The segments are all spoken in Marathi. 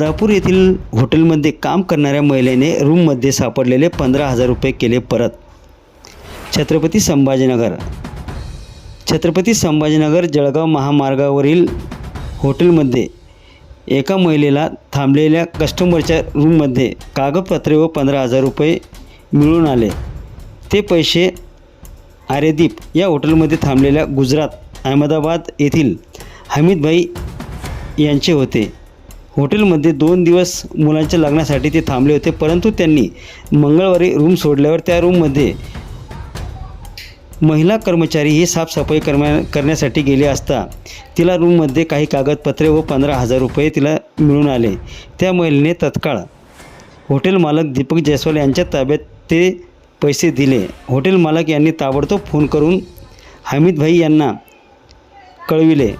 अर्धापूर येथील हॉटेलमध्ये काम करणाऱ्या महिलेने रूममध्ये सापडलेले पंधरा हजार रुपये केले परत. छत्रपती संभाजीनगर. छत्रपती संभाजीनगर जळगाव महामार्गावरील हॉटेलमध्ये एका महिलेला थांबलेल्या कस्टमरच्या रूममध्ये कागदपत्रे व पंधरा हजार रुपये मिळून आले. ते पैसे आर्यदीप या हॉटेलमध्ये थांबलेल्या गुजरात अहमदाबाद येथील हमीदभाई यांचे होते. हॉटेलमध्ये दोन दिवस मुलांच्या लग्नासाठी ते थांबले होते परंतु त्यांनी मंगळवारी रूम सोडल्यावर त्या रूममध्ये महिला कर्मचारी ही साफसफाई करण्या करण्यासाठी गेले असता तिला रूममध्ये काही कागदपत्रे व पंधरा हजार रुपये तिला मिळून आले. त्या महिलेने तत्काळ हॉटेल मालक दीपक जयस्वाल यांच्या ताब्यात ते पैसे दिले. हॉटेल मालक यांनी ताबडतोब फोन करून हमीदभाई यांना कळविले.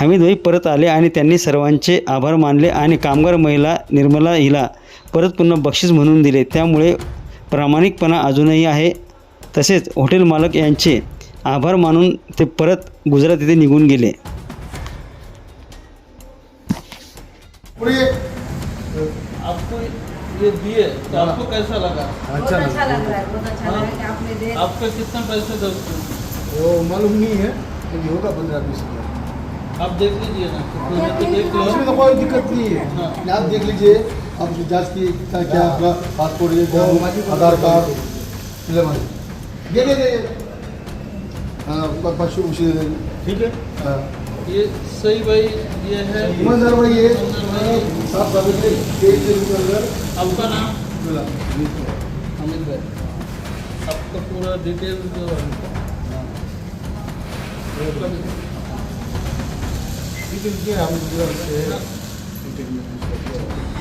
हमीदभाई परत आले आणि त्यांनी सर्वांचे आभार मानले आणि कामगार महिला निर्मला हिला परत पुन्हा बक्षीस म्हणून दिले. त्यामुळे प्रामाणिकपणा अजूनही आहे. तसेच हॉटेल मालक यांचे आभार मानून ते परत गुजरात येथे निघून गेले. आपको ये दिए. तो आपको कैसा लगा? अच्छा बहुत अच्छा लगा। लग रहा है बहुत अच्छा लग रहा है. कि आपने दे आपका कितना पैसे दो वो मालूम नहीं है होगा पंद्रह बीस हजार। आप देख लीजिए ना तो देख लो इसमें तो कोई दिक्कत नहीं है। हाँ। आप देख लीजिए आप जाँच की क्या क्या आपका पासपोर्ट ये आधार कार्ड। दे दे दे। हाँ प- पाचशे उशी दे ठीक है? हाँ। ये सही भाई ये है। ईमानदार भाई ये। साफ़ कागज़ के तेईस दिन के अंदर। आपका नाम? मिला अमित भाई। आपका पूरा डिटेल जो है। ठीक है हम गुजरात से इंटरव्यू